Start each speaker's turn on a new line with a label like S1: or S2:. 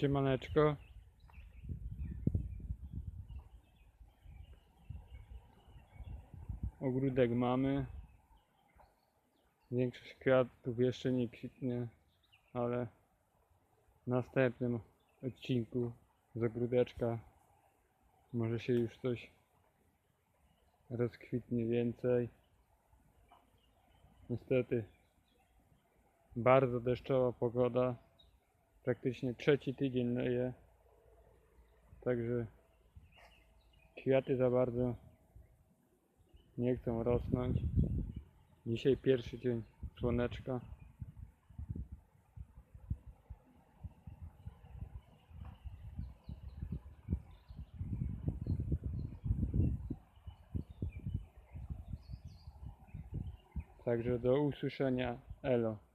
S1: Siemaneczko. Ogródek mamy. Większość kwiatów jeszcze nie kwitnie, ale w następnym odcinku z ogródeczka może się już coś rozkwitnie więcej. Niestety bardzo deszczowa pogoda. Praktycznie trzeci tydzień leje. Także kwiaty za bardzo nie chcą rosnąć. Dzisiaj pierwszy dzień słoneczka. Także do usłyszenia. Elo.